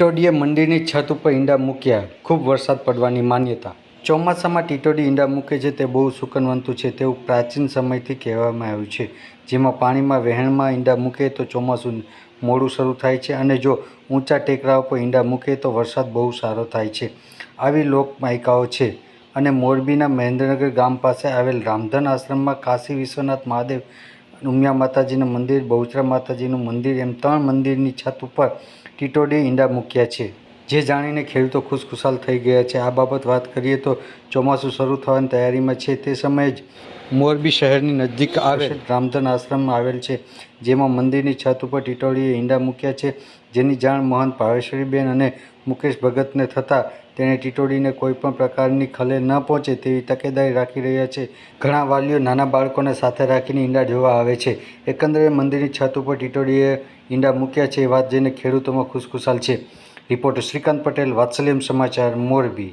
ટીટોડીએ મંદિરની છત ઉપર ઈંડા મૂક્યા. ખૂબ વરસાદ પડવાની માન્યતા. ચોમાસામાં ટીટોડી ઈંડા મૂકે છે તે બહુ સુકનવંતું છે તેવું પ્રાચીન સમયથી કહેવામાં આવ્યું છે. જેમાં પાણીમાં વહેણમાં ઈંડા મૂકે તો ચોમાસું મોડું શરૂ થાય છે અને જો ઊંચા ટેકરા ઉપર ઈંડા મૂકે તો વરસાદ બહુ સારો થાય છે. આવી લોકમાયકાઓ છે અને મોરબીના મહેન્દ્રનગર ગામ પાસે આવેલ રામધન આશ્રમમાં કાશી વિશ્વનાથ મહાદેવ ઉમિયા માતાજીનું મંદિર, બહુચરા માતાજીનું મંદિર એમ ત્રણ મંદિરની છત ઉપર ટીટોડીએ ઈંડા મૂક્યા છે. જે જાણીને ખેડૂતો ખુશખુશાલ થઈ ગયા છે આ બાબત વાત કરીએ તો ચોમાસું શરૂ થવાની તૈયારીમાં છે તે સમયે જ મોરબી શહેરની નજીક આવેલ રામધન આશ્રમ આવેલ છે જેમાં મંદિરની છત ઉપર ટીટોળીએ ઈંડા મૂક્યા છે જેની જાણ મહંત ભાવેશ્વરીબેન અને મુકેશ ભગતને થતાં તેણે ટીટોડીને કોઈપણ પ્રકારની ખલે ન પહોંચે તેવી તકેદારી રાખી રહ્યા છે. ઘણા વાલીઓ નાના બાળકોને સાથે રાખીને ઈંડા જોવા આવે છે. એકંદરે મંદિરની છત ઉપર ટીટોડીએ ઈંડા મૂક્યા છે એ વાત જઈને ખેડૂતોમાં ખુશખુશાલ છે. રિપોર્ટર શ્રીકાંત પટેલ વાત્સલ્યમ સમાચાર મોરબી.